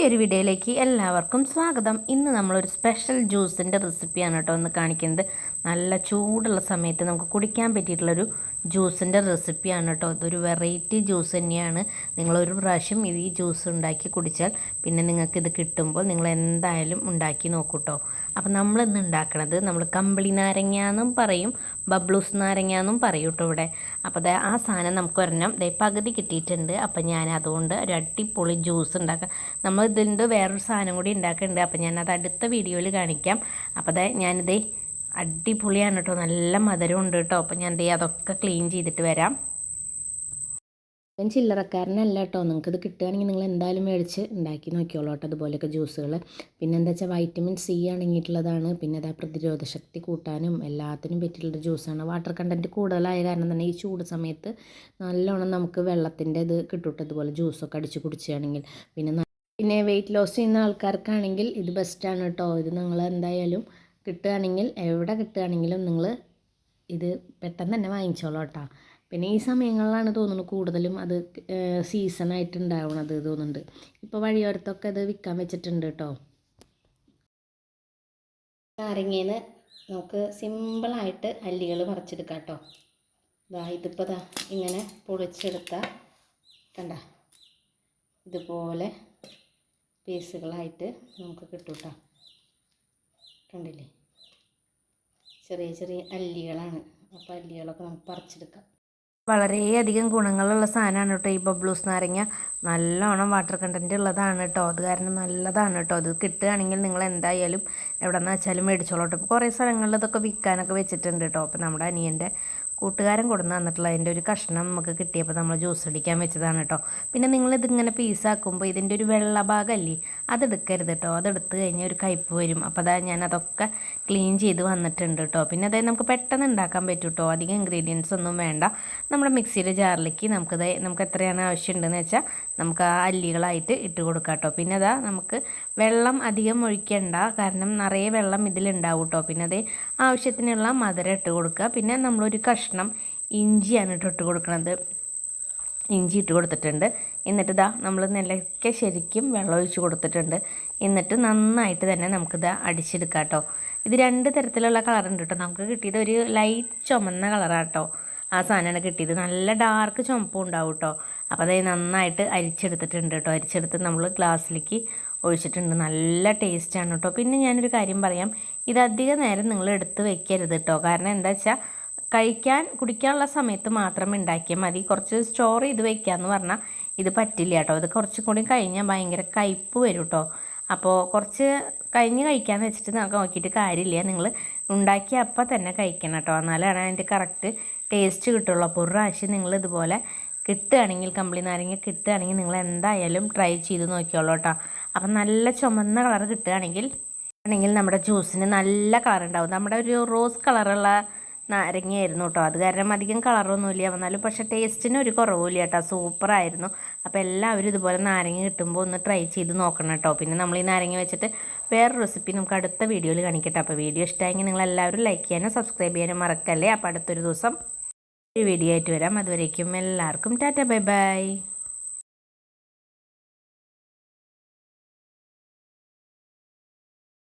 പുതിയൊരു വീഡിയോയിലേക്ക് എല്ലാവർക്കും സ്വാഗതം. ഇന്ന് നമ്മളൊരു സ്പെഷ്യൽ ജ്യൂസിന്റെ റെസിപ്പിയാണ് കേട്ടോ ഒന്ന് കാണിക്കുന്നത്. നല്ല ചൂടുള്ള സമയത്ത് നമുക്ക് കുടിക്കാൻ പറ്റിയിട്ടുള്ളൊരു ജ്യൂസിന്റെ റെസിപ്പിയാണ് കേട്ടോ. ഇതൊരു വെറൈറ്റി ജ്യൂസ് തന്നെയാണ്. നിങ്ങളൊരു പ്രാവശ്യം ഈ ജ്യൂസ് ഉണ്ടാക്കി കുടിച്ചാൽ പിന്നെ നിങ്ങൾക്ക് ഇത് കിട്ടുമ്പോൾ നിങ്ങൾ എന്തായാലും ഉണ്ടാക്കി നോക്കൂ കേട്ടോ. അപ്പം നമ്മളിന്ന് ഉണ്ടാക്കണത് നമ്മൾ കമ്പിളി നാരങ്ങ എന്നും പറയും. ബബ്ലൂസ് നാരങ്ങ എന്നും പറയും കേട്ടോ ഇവിടെ. അപ്പോൾ ദേ ആ സാധനം നമുക്ക് ഒരെണ്ണം ദേ പകുതി കിട്ടിയിട്ടുണ്ട്. അപ്പം ഞാൻ അതുകൊണ്ട് ഒരു അടിപൊളി ജ്യൂസ് ഉണ്ടാക്കാം. നമ്മൾ ഇതിന്റെ വേറൊരു സാധനം കൂടി ഉണ്ടാക്കുന്നുണ്ട് അപ്പം ഞാനത് അടുത്ത വീഡിയോയിൽ കാണിക്കാം. അപ്പോൾ അതെ ഞാനിതേ അടിപൊളിയാണ് കേട്ടോ. നല്ല മധുരം ഉണ്ട് കേട്ടോ. അപ്പം ഞാൻ എന്ത് അതൊക്കെ ക്ലീൻ ചെയ്തിട്ട് വരാം. ഞാൻ ചില്ലറക്കാരനല്ല കേട്ടോ ഇത് കിട്ടുകയാണെങ്കിൽ നിങ്ങൾ എന്തായാലും മേടിച്ച് ഉണ്ടാക്കി നോക്കിയോളൂ കേട്ടോ അതുപോലെയൊക്കെ ജ്യൂസുകൾ പിന്നെ എന്താ വെച്ചാൽ വൈറ്റമിൻ സി അടങ്ങിയിട്ടുള്ളതാണ്. പിന്നെ അതാ പ്രതിരോധ ശക്തി കൂട്ടാനും എല്ലാത്തിനും പറ്റിയിട്ടുള്ള ജ്യൂസാണ്. വാട്ടർ കണ്ടന്റ് കൂടുതലായ കാരണം തന്നെ ഈ ചൂട് സമയത്ത് നല്ലോണം നമുക്ക് വെള്ളത്തിന്റെ ഇത് കിട്ടും അതുപോലെ ജ്യൂസൊക്കെ അടിച്ച് കുടിക്കുകയാണെങ്കിൽ പിന്നെ പിന്നെ വെയിറ്റ് ലോസ് ചെയ്യുന്ന ആൾക്കാർക്കാണെങ്കിൽ ഇത് ബെസ്റ്റാണ് കേട്ടോ. ഇത് നിങ്ങൾ എന്തായാലും കിട്ടുകയാണെങ്കിൽ എവിടെ കിട്ടുകയാണെങ്കിലും നിങ്ങൾ ഇത് പെട്ടെന്ന് തന്നെ വാങ്ങിച്ചോളൂ കേട്ടോ. പിന്നെ ഈ സമയങ്ങളിലാണ് തോന്നുന്നു കൂടുതലും അത് സീസണായിട്ട് ഉണ്ടാവണത് തോന്നുന്നുണ്ട്. ഇപ്പോൾ വഴിയോരത്തൊക്കെ അത് വിൽക്കാൻ വെച്ചിട്ടുണ്ട് കേട്ടോ നാരങ്ങേന്ന് നമുക്ക് സിമ്പിളായിട്ട് അല്ലികൾ മറിച്ചെടുക്കാം കേട്ടോ ഇതാ ഇതിപ്പോൾ ദാ ഇങ്ങനെ പൊളിച്ചെടുത്ത കണ്ട? ഇതുപോലെ പീസുകളായിട്ട് നമുക്ക് കിട്ടും കേട്ടോ കണ്ടില്ലേ? ചെറിയ ചെറിയ അല്ലികളാണ്. അപ്പോൾ അല്ലികളൊക്കെ നമുക്ക് പറിച്ചെടുക്കാം. വളരെയധികം ഗുണങ്ങളുള്ള സാധനമാണ് കേട്ടോ ഈ ബബ്ലൂസ് നാരങ്ങ. നല്ലോണം വാട്ടർ കണ്ടന്റ് ഉള്ളതാണ് കേട്ടോ. അത് കാരണം നല്ലതാണ് കേട്ടോ. അത് കിട്ടുകയാണെങ്കിൽ നിങ്ങൾ എന്തായാലും എവിടെ നിന്ന് വെച്ചാലും മേടിച്ചോളൂ കേട്ടോ. ഇപ്പോൾ കുറേ സ്ഥലങ്ങളിൽ ഇതൊക്കെ വിൽക്കാനൊക്കെ വെച്ചിട്ടുണ്ട് കേട്ടോ. അപ്പോൾ നമ്മുടെ അനിയന്റെ കൂട്ടുകാരൻ കൊടുന്ന് തന്നിട്ടുള്ള അതിന്റെ ഒരു കഷ്ണം നമുക്ക് കിട്ടിയപ്പോൾ നമ്മൾ ജ്യൂസ് അടിക്കാൻ വെച്ചതാണ് കേട്ടോ. പിന്നെ നിങ്ങളിതിങ്ങനെ പീസാക്കുമ്പോൾ ഇതിന്റെ ഒരു വെള്ള ഭാഗമല്ലേ അതെടുക്കരുത് കേട്ടോ. അതെടുത്ത് കഴിഞ്ഞാൽ ഒരു കയ്പ്പ് വരും. അപ്പോൾ അതാ ഞാൻ അതൊക്കെ ക്ലീൻ ചെയ്ത് വന്നിട്ടുണ്ട് കേട്ടോ. പിന്നെ അതായത് നമുക്ക് പെട്ടെന്ന് ഉണ്ടാക്കാൻ പറ്റും കേട്ടോ. അധികം ഇൻഗ്രീഡിയൻസ് ഒന്നും വേണ്ട. നമ്മുടെ മിക്സിയുടെ ജാറിലേക്ക് നമുക്കത് നമുക്ക് എത്രയാണ് ആവശ്യമുണ്ടെന്ന് വെച്ചാൽ നമുക്ക് ആ അല്ലികളായിട്ട് ഇട്ട് കൊടുക്കാം കേട്ടോ. പിന്നെ അതാ നമുക്ക് വെള്ളം അധികം ഒഴിക്കണ്ട. കാരണം നിറയെ വെള്ളം ഇതിലുണ്ടാവും കേട്ടോ. പിന്നെ അത് ആവശ്യത്തിനുള്ള മധുരം ഇട്ട് കൊടുക്കുക. പിന്നെ നമ്മളൊരു കഷ്ണം ഇഞ്ചിയാണ് ഇട്ട് ഇട്ട് കൊടുക്കുന്നത് ഇഞ്ചി ഇട്ട് കൊടുത്തിട്ടുണ്ട്. എന്നിട്ട് ഇതാ നമ്മൾ നിലയ്ക്ക് ശരിക്കും വെള്ളം ഒഴിച്ച് കൊടുത്തിട്ടുണ്ട്. എന്നിട്ട് നന്നായിട്ട് തന്നെ നമുക്കിത് അടിച്ചെടുക്കാം കേട്ടോ. ഇത് രണ്ട് തരത്തിലുള്ള കളറുണ്ട് കേട്ടോ. നമുക്ക് കിട്ടിയത് ഒരു ലൈറ്റ് ചുമന്ന കളറാണ് കേട്ടോ. ആ സാധനമാണ് കിട്ടിയത്. നല്ല ഡാർക്ക് ചുമപ്പും ഉണ്ടാവും കേട്ടോ. അപ്പോൾ അതായത് നന്നായിട്ട് അരിച്ചെടുത്തിട്ടുണ്ട് കേട്ടോ അരിച്ചെടുത്ത് നമ്മൾ ഗ്ലാസ്സിലേക്ക് ഒഴിച്ചിട്ടുണ്ട്. നല്ല ടേസ്റ്റാണ് കേട്ടോ പിന്നെ ഞാനൊരു കാര്യം പറയാം. ഇത് അധിക നേരം നിങ്ങൾ എടുത്ത് വെക്കരുത് കേട്ടോ കാരണം എന്താ വെച്ചാൽ കഴിക്കാൻ കുടിക്കാനുള്ള സമയത്ത് മാത്രം ഉണ്ടാക്കിയാൽ മതി. കുറച്ച് സ്റ്റോർ ചെയ്ത് വെക്കാമെന്ന് പറഞ്ഞാൽ ഇത് പറ്റില്ല കേട്ടോ ഇത് കുറച്ചും കൂടി കഴിഞ്ഞാൽ ഭയങ്കര കയ്പ്പ് വരും കേട്ടോ അപ്പോൾ കുറച്ച് കഴിഞ്ഞ് കഴിക്കാമെന്ന് വെച്ചിട്ട് നമുക്ക് നോക്കിയിട്ട് കാര്യമില്ല. നിങ്ങൾ ഉണ്ടാക്കി അപ്പം തന്നെ കഴിക്കണം കേട്ടോ എന്നാലാണ് അതിന്റെ കറക്റ്റ് ടേസ്റ്റ് കിട്ടുള്ളൂ. അപ്പോൾ ഒരു പ്രാവശ്യം നിങ്ങൾ ഇതുപോലെ കിട്ടുകയാണെങ്കിൽ കമ്പിളി നാരങ്ങ കിട്ടുകയാണെങ്കിൽ നിങ്ങൾ എന്തായാലും ട്രൈ ചെയ്ത് നോക്കിയോളൂ കേട്ടോ. അപ്പം നല്ല ചുമന്ന കളർ കിട്ടുകയാണെങ്കിൽ ആണെങ്കിൽ നമ്മുടെ ജ്യൂസിന് നല്ല കളർ ഉണ്ടാവും. നമ്മുടെ ഒരു റോസ് കളറുള്ള നാരങ്ങയായിരുന്നു കേട്ടോ. അത് കാരണം അധികം കളറൊന്നുമില്ല എന്നാലും പക്ഷേ ടേസ്റ്റിന് ഒരു കുറവുമില്ല കേട്ടോ. സൂപ്പറായിരുന്നു അപ്പോൾ എല്ലാവരും ഇതുപോലെ നാരങ്ങ കിട്ടുമ്പോൾ ഒന്ന് ട്രൈ ചെയ്ത് നോക്കണം കേട്ടോ. പിന്നെ നമ്മൾ ഈ നാരങ്ങ വെച്ചിട്ട് വേറെ റെസിപ്പി നമുക്ക് അടുത്ത വീഡിയോയിൽ കാണിക്കട്ടെ. അപ്പോൾ വീഡിയോ ഇഷ്ടമായെങ്കിൽ നിങ്ങൾ എല്ലാവരും ലൈക്ക് ചെയ്യാനും സബ്സ്ക്രൈബ് ചെയ്യാനും മറക്കല്ലേ? അപ്പോൾ അടുത്തൊരു ദിവസം ഒരു വീഡിയോ ആയിട്ട് വരാം. അതുവരേക്കും എല്ലാവർക്കും ടാറ്റ ബൈ ബൈ.